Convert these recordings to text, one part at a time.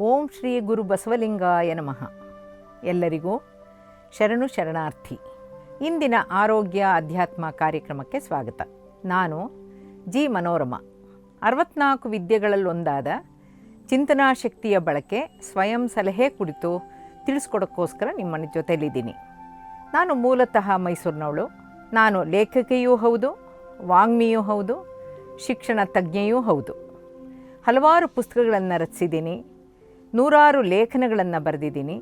ಓಂ ಶ್ರೀ ಗುರು ಬಸವಲಿಂಗಾಯ ನಮಃ. ಎಲ್ಲರಿಗೂ ಶರಣು ಶರಣಾರ್ಥಿ. ಇಂದಿನ ಆರೋಗ್ಯ ಅಧ್ಯಾತ್ಮ ಕಾರ್ಯಕ್ರಮಕ್ಕೆ ಸ್ವಾಗತ. ನಾನು ಜಿ ಮನೋರಮ. ಅರವತ್ನಾಲ್ಕು ವಿದ್ಯೆಗಳಲ್ಲೊಂದಾದ ಚಿಂತನಾ ಶಕ್ತಿಯ ಬಳಕೆ ಸ್ವಯಂ ಸಲಹೆ ಕುರಿತು ತಿಳಿಸ್ಕೊಡೋಕ್ಕೋಸ್ಕರ ನಿಮ್ಮ ಜೊತೆಯಲ್ಲಿದ್ದೀನಿ. ನಾನು ಮೂಲತಃ ಮೈಸೂರಿನವಳು. ನಾನು ಲೇಖಕಿಯೂ ಹೌದು, ವಾಂಗ್ಮಿಯೂ ಹೌದು, ಶಿಕ್ಷಣ ತಜ್ಞೆಯೂ ಹೌದು. ಹಲವಾರು ಪುಸ್ತಕಗಳನ್ನು ರಚಿಸಿದ್ದೀನಿ. ನೂರಾರು ಲೇಖನಗಳನ್ನು ಬರೆದಿದ್ದೀನಿ,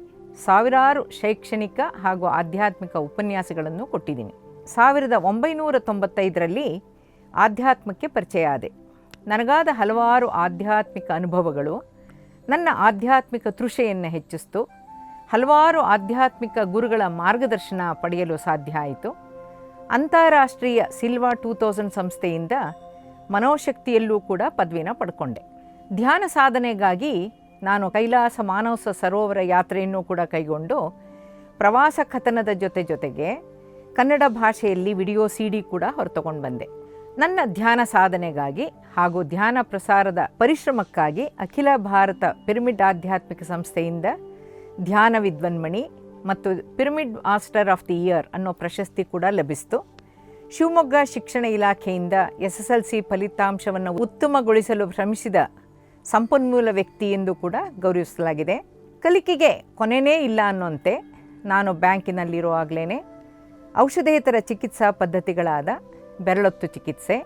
ಸಾವಿರಾರು ಶೈಕ್ಷಣಿಕ ಹಾಗೂ ಆಧ್ಯಾತ್ಮಿಕ ಉಪನ್ಯಾಸಗಳನ್ನು ಕೊಟ್ಟಿದ್ದೀನಿ. ಸಾವಿರದ ಒಂಬೈನೂರ ತೊಂಬತ್ತೈದರಲ್ಲಿ ಆಧ್ಯಾತ್ಮಕ್ಕೆ ಪರಿಚಯ ಆದೆ. ನನಗಾದ ಹಲವಾರು ಆಧ್ಯಾತ್ಮಿಕ ಅನುಭವಗಳು, ನನ್ನ ಆಧ್ಯಾತ್ಮಿಕ ತೃಷೆಯನ್ನು ಹೆಚ್ಚಿಸ್ತು, ಹಲವಾರು ಆಧ್ಯಾತ್ಮಿಕ ಗುರುಗಳ ಮಾರ್ಗದರ್ಶನ ಪಡೆಯಲು ಸಾಧ್ಯ ಆಯಿತು. ಅಂತಾರಾಷ್ಟ್ರೀಯ ಸಿಲ್ವಾ ಟೂ ತೌಸಂಡ್ ಸಂಸ್ಥೆಯಿಂದ ಮನೋಶಕ್ತಿಯಲ್ಲೂ ಕೂಡ ಪದವಿನ ಪಡ್ಕೊಂಡೆ. ಧ್ಯಾನ ಸಾಧನೆಗಾಗಿ ನಾನು ಕೈಲಾಸ ಮಾನಸ ಸರೋವರ ಯಾತ್ರೆಯನ್ನು ಕೂಡ ಕೈಗೊಂಡು ಪ್ರವಾಸ ಕಥನದ ಜೊತೆ ಜೊತೆಗೆ ಕನ್ನಡ ಭಾಷೆಯಲ್ಲಿ ವಿಡಿಯೋ ಸಿ ಡಿ ಕೂಡ ಹೊರತುಕೊಂಡು ಬಂದೆ. ನನ್ನ ಧ್ಯಾನ ಸಾಧನೆಗಾಗಿ ಹಾಗೂ ಧ್ಯಾನ ಪ್ರಸಾರದ ಪರಿಶ್ರಮಕ್ಕಾಗಿ ಅಖಿಲ ಭಾರತ ಪಿರಮಿಡ್ ಆಧ್ಯಾತ್ಮಿಕ ಸಂಸ್ಥೆಯಿಂದ ಧ್ಯಾನ ವಿದ್ವನ್ಮಣಿ ಮತ್ತು pyramid master of the year ಅನ್ನೋ ಪ್ರಶಸ್ತಿ ಕೂಡ ಲಭಿಸಿತು. ಶಿವಮೊಗ್ಗ ಶಿಕ್ಷಣ ಇಲಾಖೆಯಿಂದ ಎಸ್ ಎಸ್ ಎಲ್ ಸಿ ಫಲಿತಾಂಶವನ್ನು ಉತ್ತಮಗೊಳಿಸಲು ಶ್ರಮಿಸಿದ ಸಂಪನ್ಮೂಲ ವ್ಯಕ್ತಿ ಎಂದು ಕೂಡ ಗೌರವಿಸಲಾಗಿದೆ. ಕಲಿಕೆಗೆ ಕೊನೆಯೇ ಇಲ್ಲ ಅನ್ನೋಂತೆ ನಾನು ಬ್ಯಾಂಕಿನಲ್ಲಿರುವಾಗಲೇ ಔಷಧೇತರ ಚಿಕಿತ್ಸಾ ಪದ್ಧತಿಗಳಾದ ಬೆರಳೊತ್ತು ಚಿಕಿತ್ಸೆ,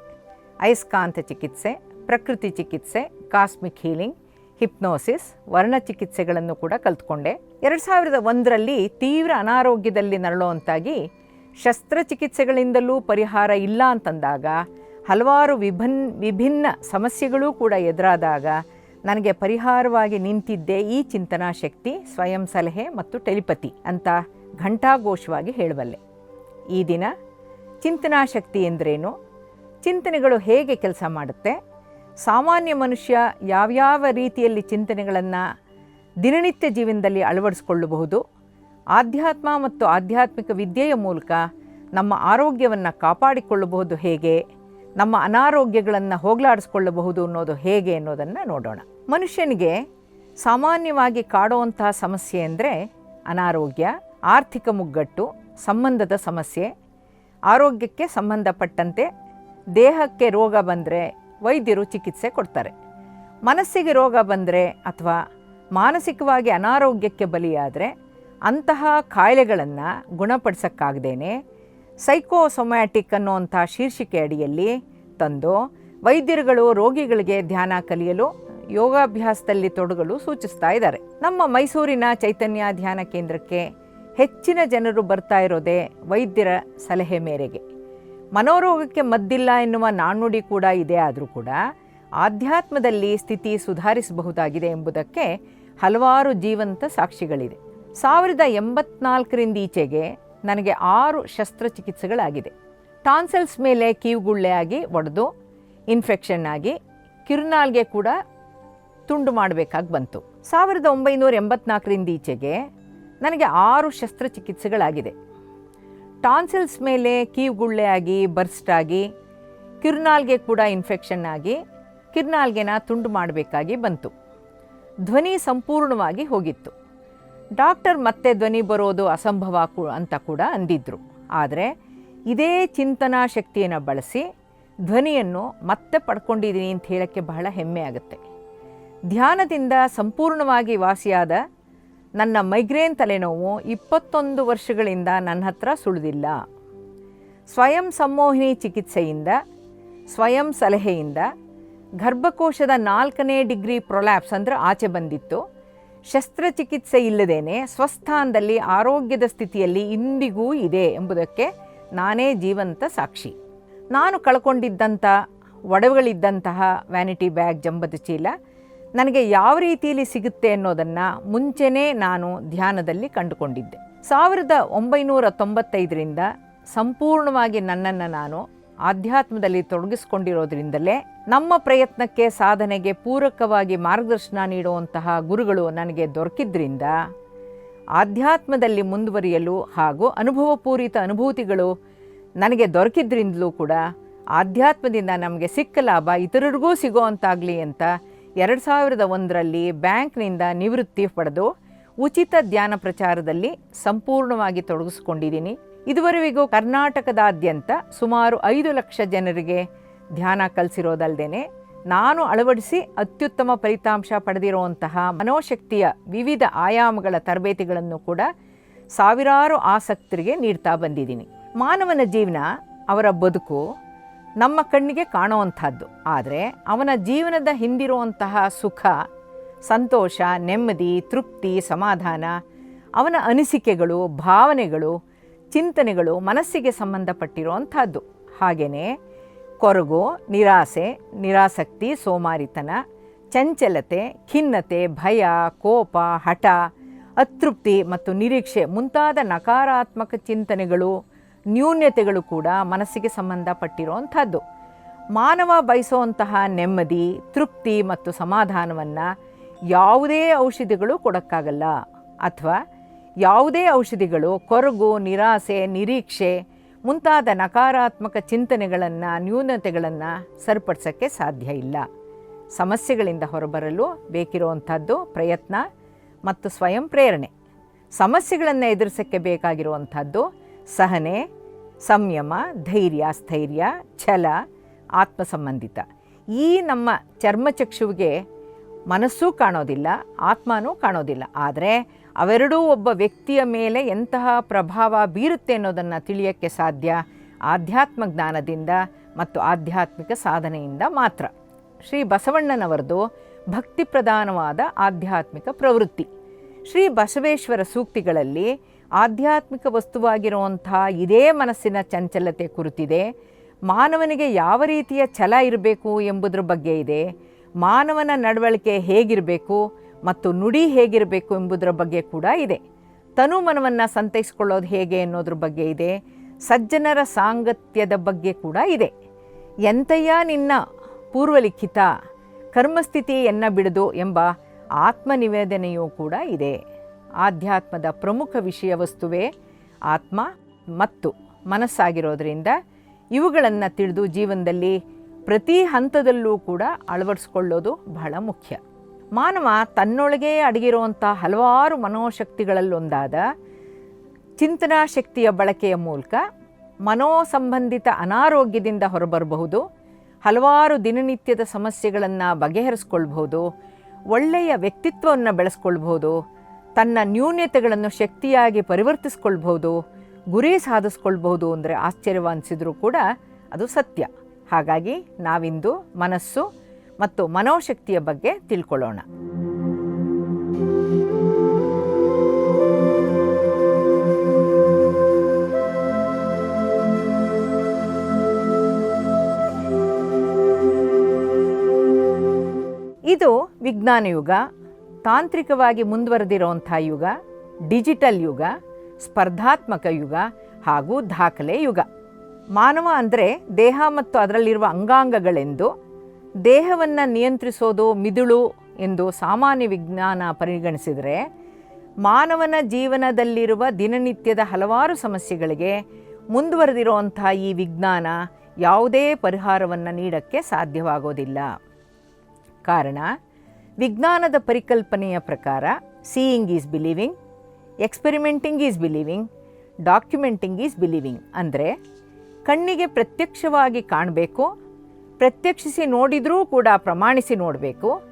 ಅಯಸ್ಕಾಂತ ಚಿಕಿತ್ಸೆ, ಪ್ರಕೃತಿ ಚಿಕಿತ್ಸೆ, ಕಾಸ್ಮಿಕ್ ಹೀಲಿಂಗ್, ಹಿಪ್ನೋಸಿಸ್, ವರ್ಣ ಚಿಕಿತ್ಸೆಗಳನ್ನು ಕೂಡ ಕಲ್ತ್ಕೊಂಡೆ. ಎರಡು ಸಾವಿರದ ಒಂದರಲ್ಲಿ ತೀವ್ರ ಅನಾರೋಗ್ಯದಲ್ಲಿ ನರಳುವಂತಾಗಿ ಶಸ್ತ್ರಚಿಕಿತ್ಸೆಗಳಿಂದಲೂ ಪರಿಹಾರ ಇಲ್ಲ ಅಂತಂದಾಗ ಹಲವಾರು ವಿಭಿನ್, ವಿಭಿನ್ನ ಸಮಸ್ಯೆಗಳೂ ಕೂಡ ಎದುರಾದಾಗ ನನಗೆ ಪರಿಹಾರವಾಗಿ ನಿಂತಿದ್ದೇ ಈ ಚಿಂತನಾ ಶಕ್ತಿ, ಸ್ವಯಂ ಸಲಹೆ ಮತ್ತು ಟೆಲಿಪತಿ ಅಂತ ಘಂಟಾಘೋಷವಾಗಿ ಹೇಳಬಲ್ಲೆ ಈ ದಿನ ಚಿಂತನಾ ಶಕ್ತಿ ಎಂದ್ರೇನು? ಚಿಂತನೆಗಳು ಹೇಗೆ ಕೆಲಸ ಮಾಡುತ್ತೆ? ಸಾಮಾನ್ಯ ಮನುಷ್ಯ ಯಾವ್ಯಾವ ರೀತಿಯಲ್ಲಿ ಚಿಂತನೆಗಳನ್ನು ದಿನನಿತ್ಯ ಜೀವನದಲ್ಲಿ ಅಳವಡಿಸ್ಕೊಳ್ಳಬಹುದು? ಆಧ್ಯಾತ್ಮ ಮತ್ತು ಆಧ್ಯಾತ್ಮಿಕ ವಿದ್ಯೆಯ ಮೂಲಕ ನಮ್ಮ ಆರೋಗ್ಯವನ್ನು ಕಾಪಾಡಿಕೊಳ್ಳಬಹುದು ಹೇಗೆ? ನಮ್ಮ ಅನಾರೋಗ್ಯಗಳನ್ನು ಹೋಗಲಾಡಿಸ್ಕೊಳ್ಳಬಹುದು ಅನ್ನೋದು ಹೇಗೆ ಅನ್ನೋದನ್ನು ನೋಡೋಣ. ಮನುಷ್ಯನಿಗೆ ಸಾಮಾನ್ಯವಾಗಿ ಕಾಡುವಂತಹ ಸಮಸ್ಯೆ ಅಂದರೆ ಅನಾರೋಗ್ಯ, ಆರ್ಥಿಕ ಮುಗ್ಗಟ್ಟು, ಸಂಬಂಧದ ಸಮಸ್ಯೆ, ಆರೋಗ್ಯಕ್ಕೆ ಸಂಬಂಧಪಟ್ಟಂತೆ ದೇಹಕ್ಕೆ ರೋಗ ಬಂದರೆ ವೈದ್ಯರು ಚಿಕಿತ್ಸೆ ಕೊಡ್ತಾರೆ. ಮನಸ್ಸಿಗೆ ರೋಗ ಬಂದರೆ ಅಥವಾ ಮಾನಸಿಕವಾಗಿ ಅನಾರೋಗ್ಯಕ್ಕೆ ಬಲಿಯಾದರೆ ಅಂತಹ ಕಾಯಿಲೆಗಳನ್ನು ಗುಣಪಡಿಸೋಕ್ಕಾಗದೇನೆ ಸೈಕೋಸೊಮ್ಯಾಟಿಕ್ ಅನ್ನುವಂಥ ಶೀರ್ಷಿಕೆ ಅಡಿಯಲ್ಲಿ ತಂದು ವೈದ್ಯರುಗಳು ರೋಗಿಗಳಿಗೆ ಧ್ಯಾನ ಕಲಿಯಲು ಯೋಗಾಭ್ಯಾಸದಲ್ಲಿ ತೊಡಗಲು ಸೂಚಿಸ್ತಾ ಇದ್ದಾರೆ. ನಮ್ಮ ಮೈಸೂರಿನ ಚೈತನ್ಯ ಧ್ಯಾನ ಕೇಂದ್ರಕ್ಕೆ ಹೆಚ್ಚಿನ ಜನರು ಬರ್ತಾ ಇರೋದೇ ವೈದ್ಯರ ಸಲಹೆ ಮೇರೆಗೆ. ಮನೋರೋಗಕ್ಕೆ ಮದ್ದಿಲ್ಲ ಎನ್ನುವ ನಾಣ್ಣುಡಿ ಕೂಡ ಇದೆ ಆದರೂ ಕೂಡ ಆಧ್ಯಾತ್ಮದಲ್ಲಿ ಸ್ಥಿತಿ ಸುಧಾರಿಸಬಹುದಾಗಿದೆ ಎಂಬುದಕ್ಕೆ ಹಲವಾರು ಜೀವಂತ ಸಾಕ್ಷಿಗಳಿದೆ ಸಾವಿರದ ಎಂಬತ್ನಾಲ್ಕರಿಂದ ಈಚೆಗೆ ನನಗೆ ಆರು ಶಸ್ತ್ರಚಿಕಿತ್ಸೆಗಳಾಗಿದೆ. ಟಾನ್ಸೆಲ್ಸ್ ಮೇಲೆ ಕಿವುಗುಳ್ಳೆ ಆಗಿ ಒಡೆದು ಇನ್ಫೆಕ್ಷನ್ ಆಗಿ ಕಿರುನಾಲ್ಗೆ ಕೂಡ ತುಂಡು ಮಾಡಬೇಕಾಗಿ ಬಂತು. ಸಾವಿರದ ಒಂಬೈನೂರ ಎಂಬತ್ನಾಲ್ಕರಿಂದ ಈಚೆಗೆ ನನಗೆ ಆರು ಶಸ್ತ್ರಚಿಕಿತ್ಸೆಗಳಾಗಿದೆ. ಟಾನ್ಸೆಲ್ಸ್ ಮೇಲೆ ಕೀವುಗುಳ್ಳೆ ಆಗಿ ಬರ್ಸ್ಟ್ ಆಗಿ ಕಿರುನಾಲ್ಗೆ ಕೂಡ ಇನ್ಫೆಕ್ಷನ್ ಆಗಿ ಕಿರುನಾಲ್ಗೆನ ತುಂಡು ಮಾಡಬೇಕಾಗಿ ಬಂತು. ಧ್ವನಿ ಸಂಪೂರ್ಣವಾಗಿ ಹೋಗಿತ್ತು. ಡಾಕ್ಟರ್ ಮತ್ತೆ ಧ್ವನಿ ಬರೋದು ಅಸಂಭವ ಅಂತ ಕೂಡ ಅಂದಿದ್ರು. ಆದರೆ ಇದೇ ಚಿಂತನಾ ಶಕ್ತಿಯನ್ನು ಬಳಸಿ ಧ್ವನಿಯನ್ನು ಮತ್ತೆ ಪಡ್ಕೊಂಡಿದ್ದೀನಿ ಅಂತ ಹೇಳೋಕ್ಕೆ ಬಹಳ ಹೆಮ್ಮೆ ಆಗುತ್ತೆ. ಧ್ಯಾನದಿಂದ ಸಂಪೂರ್ಣವಾಗಿ ವಾಸಿಯಾದ ನನ್ನ ಮೈಗ್ರೇನ್ ತಲೆನೋವು ಇಪ್ಪತ್ತೊಂದು ವರ್ಷಗಳಿಂದ ನನ್ನ ಹತ್ರ ಸುಳಿದಿಲ್ಲ. ಸ್ವಯಂ ಸಂಮೋಹಿನಿ ಚಿಕಿತ್ಸೆಯಿಂದ, ಸ್ವಯಂ ಸಲಹೆಯಿಂದ ಗರ್ಭಕೋಶದ ನಾಲ್ಕನೇ ಡಿಗ್ರಿ ಪ್ರೊಲ್ಯಾಪ್ಸ್ ಅಂದರೆ ಆಚೆ ಬಂದಿತ್ತು. ಶಸ್ತ್ರಚಿಕಿತ್ಸೆ ಇಲ್ಲದೇನೆ ಸ್ವಸ್ಥಾನದಲ್ಲಿ ಆರೋಗ್ಯದ ಸ್ಥಿತಿಯಲ್ಲಿ ಇಂದಿಗೂ ಇದೆ ಎಂಬುದಕ್ಕೆ ನಾನೇ ಜೀವಂತ ಸಾಕ್ಷಿ. ನಾನು ಕಳ್ಕೊಂಡಿದ್ದಂಥ, ಒಡವೆಗಳಿದ್ದಂತಹ ವ್ಯಾನಿಟಿ ಬ್ಯಾಗ್ ಜಂಬದ ಚೀಲ ನನಗೆ ಯಾವ ರೀತಿಯಲ್ಲಿ ಸಿಗುತ್ತೆ ಅನ್ನೋದನ್ನು ಮುಂಚೆನೇ ನಾನು ಧ್ಯಾನದಲ್ಲಿ ಕಂಡುಕೊಂಡಿದ್ದೆ. ಸಾವಿರದ ಒಂಬೈನೂರ ತೊಂಬತ್ತೈದರಿಂದ ಸಂಪೂರ್ಣವಾಗಿ ನನ್ನನ್ನು ನಾನು ಆಧ್ಯಾತ್ಮದಲ್ಲಿ ತೊಡಗಿಸ್ಕೊಂಡಿರೋದ್ರಿಂದಲೇ ನಮ್ಮ ಪ್ರಯತ್ನಕ್ಕೆ ಸಾಧನೆಗೆ ಪೂರಕವಾಗಿ ಮಾರ್ಗದರ್ಶನ ನೀಡುವಂತಹ ಗುರುಗಳು ನನಗೆ ದೊರಕಿದ್ರಿಂದ ಆಧ್ಯಾತ್ಮದಲ್ಲಿ ಮುಂದುವರಿಯಲು ಹಾಗೂ ಅನುಭವಪೂರಿತ ಅನುಭೂತಿಗಳು ನನಗೆ ದೊರಕಿದ್ರಿಂದಲೂ ಕೂಡ ಆಧ್ಯಾತ್ಮದಿಂದ ನಮಗೆ ಸಿಕ್ಕ ಲಾಭ ಇತರರಿಗೂ ಸಿಗೋ ಅಂತಾಗಲಿ ಅಂತ ಎರಡು ಸಾವಿರದ ಒಂದರಲ್ಲಿ ಬ್ಯಾಂಕ್ನಿಂದ ನಿವೃತ್ತಿ ಪಡೆದು ಉಚಿತ ಧ್ಯಾನ ಪ್ರಚಾರದಲ್ಲಿ ಸಂಪೂರ್ಣವಾಗಿ ತೊಡಗಿಸ್ಕೊಂಡಿದ್ದೀನಿ. ಇದುವರೆವಿಗೂ ಕರ್ನಾಟಕದಾದ್ಯಂತ ಸುಮಾರು ಐದು ಲಕ್ಷ ಜನರಿಗೆ ಧ್ಯಾನ ಕಲಿಸಿರೋದಲ್ಲದೆ ನಾನು ಅಳವಡಿಸಿ ಅತ್ಯುತ್ತಮ ಫಲಿತಾಂಶ ಪಡೆದಿರುವಂತಹ ಮನೋಶಕ್ತಿಯ ವಿವಿಧ ಆಯಾಮಗಳ ತರಬೇತಿಗಳನ್ನು ಕೂಡ ಸಾವಿರಾರು ಆಸಕ್ತರಿಗೆ ನೀಡ್ತಾ ಬಂದಿದ್ದೀನಿ. ಮಾನವನ ಜೀವನ, ಅವರ ಬದುಕು ನಮ್ಮ ಕಣ್ಣಿಗೆ ಕಾಣುವಂಥದ್ದು. ಆದರೆ ಅವನ ಜೀವನದ ಹಿಂದಿರುವಂತಹ ಸುಖ, ಸಂತೋಷ, ನೆಮ್ಮದಿ, ತೃಪ್ತಿ, ಸಮಾಧಾನ, ಅವನ ಅನಿಸಿಕೆಗಳು, ಭಾವನೆಗಳು ಚಿಂತನೆಗಳು ಮನಸ್ಸಿಗೆ ಸಂಬಂಧಪಟ್ಟಿರುವಂಥದ್ದು. ಹಾಗೆಯೇ ಕೊರಗು, ನಿರಾಸೆ, ನಿರಾಸಕ್ತಿ, ಸೋಮಾರಿತನ, ಚಂಚಲತೆ, ಖಿನ್ನತೆ, ಭಯ, ಕೋಪ, ಹಠ, ಅತೃಪ್ತಿ ಮತ್ತು ನಿರೀಕ್ಷೆ ಮುಂತಾದ ನಕಾರಾತ್ಮಕ ಚಿಂತನೆಗಳು, ನ್ಯೂನ್ಯತೆಗಳು ಕೂಡ ಮನಸ್ಸಿಗೆ ಸಂಬಂಧಪಟ್ಟಿರುವಂಥದ್ದು. ಮಾನವ ಬಯಸುವಂತಹ ನೆಮ್ಮದಿ, ತೃಪ್ತಿ ಮತ್ತು ಸಮಾಧಾನವನ್ನು ಯಾವುದೇ ಔಷಧಿಗಳು ಕೊಡೋಕ್ಕಾಗಲ್ಲ. ಅಥವಾ ಯಾವುದೇ ಔಷಧಿಗಳು ಕೊರಗು, ನಿರಾಸೆ, ನಿರೀಕ್ಷೆ ಮುಂತಾದ ನಕಾರಾತ್ಮಕ ಚಿಂತನೆಗಳನ್ನು, ನ್ಯೂನತೆಗಳನ್ನು ಸರಿಪಡಿಸೋಕ್ಕೆ ಸಾಧ್ಯ ಇಲ್ಲ. ಸಮಸ್ಯೆಗಳಿಂದ ಹೊರಬರಲು ಬೇಕಿರುವಂಥದ್ದು ಪ್ರಯತ್ನ ಮತ್ತು ಸ್ವಯಂ ಪ್ರೇರಣೆ. ಸಮಸ್ಯೆಗಳನ್ನು ಎದುರಿಸೋಕ್ಕೆ ಬೇಕಾಗಿರುವಂಥದ್ದು ಸಹನೆ, ಸಂಯಮ, ಧೈರ್ಯ, ಸ್ಥೈರ್ಯ, ಛಲ, ಆತ್ಮಸಂಬಂಧಿತ. ಈ ನಮ್ಮ ಚರ್ಮಚಕ್ಷುವಿಗೆ ಮನಸ್ಸೂ ಕಾಣೋದಿಲ್ಲ, ಆತ್ಮನೂ ಕಾಣೋದಿಲ್ಲ. ಆದರೆ ಅವೆರಡೂ ಒಬ್ಬ ವ್ಯಕ್ತಿಯ ಮೇಲೆ ಎಂತಹ ಪ್ರಭಾವ ಬೀರುತ್ತೆ ಅನ್ನೋದನ್ನು ತಿಳಿಯೋಕ್ಕೆ ಸಾಧ್ಯ? ಆಧ್ಯಾತ್ಮ ಜ್ಞಾನದಿಂದ ಮತ್ತು ಆಧ್ಯಾತ್ಮಿಕ ಸಾಧನೆಯಿಂದ ಮಾತ್ರ. ಶ್ರೀ ಬಸವಣ್ಣನವರದು ಭಕ್ತಿ ಪ್ರಧಾನವಾದ ಆಧ್ಯಾತ್ಮಿಕ ಪ್ರವೃತ್ತಿ. ಶ್ರೀ ಬಸವೇಶ್ವರ ಸೂಕ್ತಿಗಳಲ್ಲಿ ಆಧ್ಯಾತ್ಮಿಕ ವಸ್ತುವಾಗಿರುವಂಥ ಇದೇ ಮನಸ್ಸಿನ ಚಂಚಲತೆ ಕುರಿತಿದೆ. ಮಾನವನಿಗೆ ಯಾವ ರೀತಿಯ ಛಲ ಇರಬೇಕು ಎಂಬುದರ ಬಗ್ಗೆ ಇದೆ. ಮಾನವನ ನಡವಳಿಕೆ ಹೇಗಿರಬೇಕು? ಮತ್ತು ನುಡಿ ಹೇಗಿರಬೇಕು ಎಂಬುದರ ಬಗ್ಗೆ ಕೂಡ ಇದೆ. ತನು ಮನವನ್ನು ಸಂತೈಸ್ಕೊಳ್ಳೋದು ಹೇಗೆ ಅನ್ನೋದ್ರ ಬಗ್ಗೆ ಇದೆ. ಸಜ್ಜನರ ಸಾಂಗತ್ಯದ ಬಗ್ಗೆ ಕೂಡ ಇದೆ. ಎಂತಯ್ಯ ನಿನ್ನ ಪೂರ್ವಲಿಖಿತ ಕರ್ಮಸ್ಥಿತಿಯನ್ನ ಬಿಡದು ಎಂಬ ಆತ್ಮನಿವೇದನೆಯೂ ಕೂಡ ಇದೆ. ಆಧ್ಯಾತ್ಮದ ಪ್ರಮುಖ ವಿಷಯ ವಸ್ತುವೇ ಆತ್ಮ ಮತ್ತು ಮನಸ್ಸಾಗಿರೋದ್ರಿಂದ ಇವುಗಳನ್ನು ತಿಳಿದು ಜೀವನದಲ್ಲಿ ಪ್ರತಿ ಹಂತದಲ್ಲೂ ಕೂಡ ಅಳವಡಿಸ್ಕೊಳ್ಳೋದು ಬಹಳ ಮುಖ್ಯ. ಮಾನವ ತನ್ನೊಳಗೆ ಅಡಗಿರುವಂಥ ಹಲವಾರು ಮನೋಶಕ್ತಿಗಳಲ್ಲೊಂದಾದ ಚಿಂತನಾ ಶಕ್ತಿಯ ಬಳಕೆಯ ಮೂಲಕ ಮನೋ ಸಂಬಂಧಿತ ಅನಾರೋಗ್ಯದಿಂದ ಹೊರಬರಬಹುದು, ಹಲವಾರು ದಿನನಿತ್ಯದ ಸಮಸ್ಯೆಗಳನ್ನು ಬಗೆಹರಿಸ್ಕೊಳ್ಬಹುದು, ಒಳ್ಳೆಯ ವ್ಯಕ್ತಿತ್ವವನ್ನು ಬೆಳೆಸ್ಕೊಳ್ಬಹುದು, ತನ್ನ ನ್ಯೂನ್ಯತೆಗಳನ್ನು ಶಕ್ತಿಯಾಗಿ ಪರಿವರ್ತಿಸ್ಕೊಳ್ಬಹುದು, ಗುರಿ ಸಾಧಿಸ್ಕೊಳ್ಬಹುದು ಅಂದರೆ ಆಶ್ಚರ್ಯವಾನಿಸಿದರೂ ಕೂಡ ಅದು ಸತ್ಯ. ಹಾಗಾಗಿ ನಾವಿಂದು ಮನಸ್ಸು ಮತ್ತು ಮನೋಶಕ್ತಿಯ ಬಗ್ಗೆ ತಿಳ್ಕೊಳ್ಳೋಣ. ಇದು ವಿಜ್ಞಾನ ಯುಗ, ತಾಂತ್ರಿಕವಾಗಿ ಮುಂದುವರೆದಿರುವಂಥ ಯುಗ, ಡಿಜಿಟಲ್ ಯುಗ, ಸ್ಪರ್ಧಾತ್ಮಕ ಯುಗ ಹಾಗೂ ದಾಖಲೆ ಯುಗ. ಮಾನವ ಅಂದರೆ ದೇಹ ಮತ್ತು ಅದರಲ್ಲಿರುವ ಅಂಗಾಂಗಗಳೆಂದು ದೇಹವನ್ನು ನಿಯಂತ್ರಿಸೋದು ಮಿದುಳು ಎಂದು ಸಾಮಾನ್ಯ ವಿಜ್ಞಾನ ಪರಿಗಣಿಸಿದರೆ ಮಾನವನ ಜೀವನದಲ್ಲಿರುವ ದಿನನಿತ್ಯದ ಹಲವಾರು ಸಮಸ್ಯೆಗಳಿಗೆ ಮುಂದುವರೆದಿರುವಂಥ ಈ ವಿಜ್ಞಾನ ಯಾವುದೇ ಪರಿಹಾರವನ್ನು ನೀಡಕ್ಕೆ ಸಾಧ್ಯವಾಗೋದಿಲ್ಲ. ಕಾರಣ, ವಿಜ್ಞಾನದ ಪರಿಕಲ್ಪನೆಯ ಪ್ರಕಾರ seeing is believing experimenting is believing documenting is believing ಅಂದರೆ ಕಣ್ಣಿಗೆ ಪ್ರತ್ಯಕ್ಷವಾಗಿ ಕಾಣಬೇಕು ಪ್ರತ್ಯಕ್ಷಿಸಿ ನೋಡಿದರೂ ಕೂಡ ಪ್ರಮಾಣಿಸಿ ನೋಡಬೇಕು.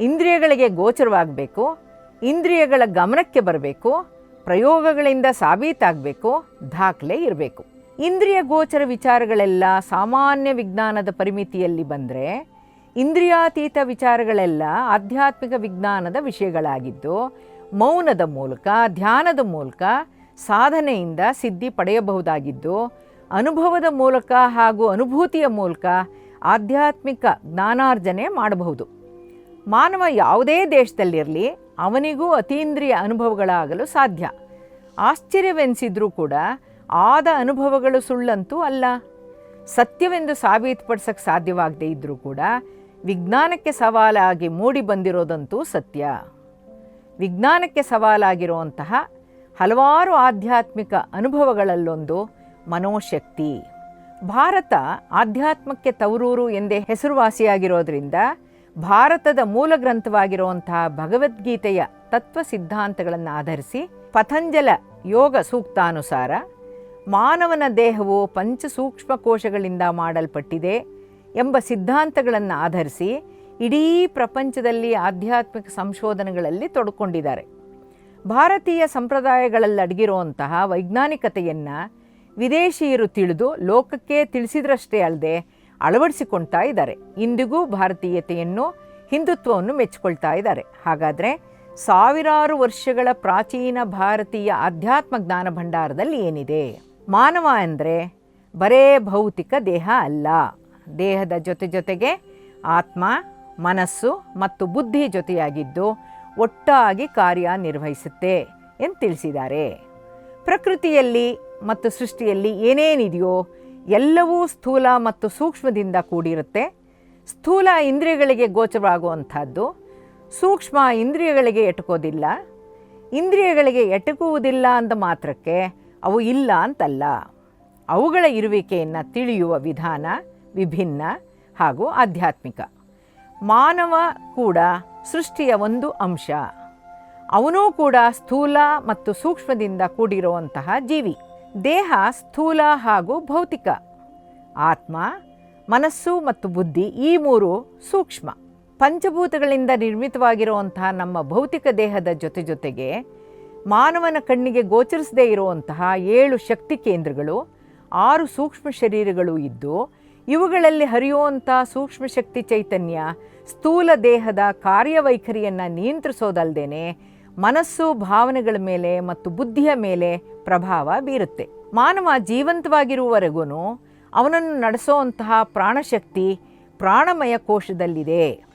ಇಂದ್ರಿಯಗಳಿಗೆ ಗೋಚರವಾಗಬೇಕು. ಇಂದ್ರಿಯಗಳ ಗಮನಕ್ಕೆ ಬರಬೇಕು. ಪ್ರಯೋಗಗಳಿಂದ ಸಾಬೀತಾಗಬೇಕು. ದಾಖಲೆ ಇರಬೇಕು. ಇಂದ್ರಿಯ ಗೋಚರ ವಿಚಾರಗಳೆಲ್ಲ ಸಾಮಾನ್ಯ ವಿಜ್ಞಾನದ ಪರಿಮಿತಿಯಲ್ಲಿ ಬಂದರೆ ಇಂದ್ರಿಯಾತೀತ ವಿಚಾರಗಳೆಲ್ಲ ಆಧ್ಯಾತ್ಮಿಕ ವಿಜ್ಞಾನದ ವಿಷಯಗಳಾಗಿದ್ದು ಮೌನದ ಮೂಲಕ, ಧ್ಯಾನದ ಮೂಲಕ, ಸಾಧನೆಯಿಂದ ಸಿದ್ಧಿ ಪಡೆಯಬಹುದಾಗಿದ್ದು, ಅನುಭವದ ಮೂಲಕ ಹಾಗೂ ಅನುಭೂತಿಯ ಮೂಲಕ ಆಧ್ಯಾತ್ಮಿಕ ಜ್ಞಾನಾರ್ಜನೆ ಮಾಡಬಹುದು. ಮಾನವ ಯಾವುದೇ ದೇಶದಲ್ಲಿರಲಿ ಅವನಿಗೂ ಅತೀಂದ್ರಿಯ ಅನುಭವಗಳಾಗಲು ಸಾಧ್ಯ. ಆಶ್ಚರ್ಯವೆನಿಸಿದ್ರೂ ಕೂಡ ಆದ ಅನುಭವಗಳು ಸುಳ್ಳಂತೂ ಅಲ್ಲ. ಸತ್ಯವೆಂದು ಸಾಬೀತುಪಡಿಸಕ್ಕೆ ಸಾಧ್ಯವಾಗದೇ ಇದ್ದರೂ ಕೂಡ ವಿಜ್ಞಾನಕ್ಕೆ ಸವಾಲಾಗಿ ಮೂಡಿ ಬಂದಿರೋದಂತೂ ಸತ್ಯ. ವಿಜ್ಞಾನಕ್ಕೆ ಸವಾಲಾಗಿರುವಂತಹ ಹಲವಾರು ಆಧ್ಯಾತ್ಮಿಕ ಅನುಭವಗಳಲ್ಲೊಂದು ಮನೋಶಕ್ತಿ. ಭಾರತ ಆಧ್ಯಾತ್ಮಕ್ಕೆ ತವರೂರು ಎಂದೇ ಹೆಸರುವಾಸಿಯಾಗಿರೋದ್ರಿಂದ ಭಾರತದ ಮೂಲ ಗ್ರಂಥವಾಗಿರುವಂತಹ ಭಗವದ್ಗೀತೆಯ ತತ್ವ ಸಿದ್ಧಾಂತಗಳನ್ನು ಆಧರಿಸಿ ಪತಂಜಲ ಯೋಗ ಸೂಕ್ತಾನುಸಾರ ಮಾನವನ ದೇಹವು ಪಂಚಸೂಕ್ಷ್ಮ ಕೋಶಗಳಿಂದ ಮಾಡಲ್ಪಟ್ಟಿದೆ ಎಂಬ ಸಿದ್ಧಾಂತಗಳನ್ನು ಆಧರಿಸಿ ಇಡೀ ಪ್ರಪಂಚದಲ್ಲಿ ಆಧ್ಯಾತ್ಮಿಕ ಸಂಶೋಧನೆಗಳಲ್ಲಿ ತೊಡಕೊಂಡಿದ್ದಾರೆ. ಭಾರತೀಯ ಸಂಪ್ರದಾಯಗಳಲ್ಲಿ ಅಡಗಿರುವಂತಹ ವೈಜ್ಞಾನಿಕತೆಯನ್ನು ವಿದೇಶಿಯರು ತಿಳಿದು ಲೋಕಕ್ಕೆ ತಿಳಿಸಿದ್ರಷ್ಟೇ ಅಲ್ಲದೆ ಅಳವಡಿಸಿಕೊಳ್ತಾ ಇದ್ದಾರೆ. ಇಂದಿಗೂ ಭಾರತೀಯತೆಯನ್ನು, ಹಿಂದುತ್ವವನ್ನು ಮೆಚ್ಚಿಕೊಳ್ತಾ ಇದ್ದಾರೆ. ಹಾಗಾದರೆ ಸಾವಿರಾರು ವರ್ಷಗಳ ಪ್ರಾಚೀನ ಭಾರತೀಯ ಆಧ್ಯಾತ್ಮ ಜ್ಞಾನ ಭಂಡಾರದಲ್ಲಿ ಏನಿದೆ? ಮಾನವ ಅಂದರೆ ಬರೇ ಭೌತಿಕ ದೇಹ ಅಲ್ಲ. ದೇಹದ ಜೊತೆ ಜೊತೆಗೆ ಆತ್ಮ, ಮನಸ್ಸು ಮತ್ತು ಬುದ್ಧಿ ಜೊತೆಯಾಗಿದ್ದು ಒಟ್ಟಾಗಿ ಕಾರ್ಯನಿರ್ವಹಿಸುತ್ತೆ ಎಂದು ತಿಳಿಸಿದ್ದಾರೆ. ಪ್ರಕೃತಿಯಲ್ಲಿ ಮತ್ತು ಸೃಷ್ಟಿಯಲ್ಲಿ ಏನೇನಿದೆಯೋ ಎಲ್ಲವೂ ಸ್ಥೂಲ ಮತ್ತು ಸೂಕ್ಷ್ಮದಿಂದ ಕೂಡಿರುತ್ತೆ. ಸ್ಥೂಲ ಇಂದ್ರಿಯಗಳಿಗೆ ಗೋಚರವಾಗುವಂಥದ್ದು. ಸೂಕ್ಷ್ಮ ಇಂದ್ರಿಯಗಳಿಗೆ ಎಟುಕೋದಿಲ್ಲ. ಇಂದ್ರಿಯಗಳಿಗೆ ಎಟುಕುವುದಿಲ್ಲ ಅಂದ ಮಾತ್ರಕ್ಕೆ ಅವು ಇಲ್ಲ ಅಂತಲ್ಲ. ಅವುಗಳ ಇರುವಿಕೆಯನ್ನು ತಿಳಿಯುವ ವಿಧಾನ ವಿಭಿನ್ನ ಹಾಗೂ ಆಧ್ಯಾತ್ಮಿಕ. ಮಾನವ ಕೂಡ ಸೃಷ್ಟಿಯ ಒಂದು ಅಂಶ. ಅವನೂ ಕೂಡ ಸ್ಥೂಲ ಮತ್ತು ಸೂಕ್ಷ್ಮದಿಂದ ಕೂಡಿರುವಂತಹ ಜೀವಿ. ದೇಹ, ಸ್ಥೂಲ ಹಾಗೂ ಭೌತಿಕ. ಆತ್ಮ, ಮನಸ್ಸು ಮತ್ತು ಬುದ್ಧಿ ಈ ಮೂರು ಸೂಕ್ಷ್ಮ. ಪಂಚಭೂತಗಳಿಂದ ನಿರ್ಮಿತವಾಗಿರುವಂತಹ ನಮ್ಮ ಭೌತಿಕ ದೇಹದ ಜೊತೆ ಜೊತೆಗೆ ಮಾನವನ ಕಣ್ಣಿಗೆ ಗೋಚರಿಸದೇ ಇರುವಂತಹ ಏಳು ಶಕ್ತಿ ಕೇಂದ್ರಗಳು, ಆರು ಸೂಕ್ಷ್ಮ ಶರೀರಗಳು ಇದ್ದು, ಇವುಗಳಲ್ಲಿ ಹರಿಯುವಂಥ ಸೂಕ್ಷ್ಮ ಶಕ್ತಿ ಚೈತನ್ಯ ಸ್ಥೂಲ ದೇಹದ ಕಾರ್ಯವೈಖರಿಯನ್ನು ನಿಯಂತ್ರಿಸೋದಲ್ಲದೆ ಮನಸ್ಸು, ಭಾವನೆಗಳ ಮೇಲೆ ಮತ್ತು ಬುದ್ಧಿಯ ಮೇಲೆ ಪ್ರಭಾವ ಬೀರುತ್ತೆ. ಮಾನವ ಜೀವಂತವಾಗಿರುವವರೆಗೂ ಅವನನ್ನು ನಡೆಸೋವಂತಹ ಪ್ರಾಣಶಕ್ತಿ ಪ್ರಾಣಮಯ ಕೋಶದಲ್ಲಿದೆ.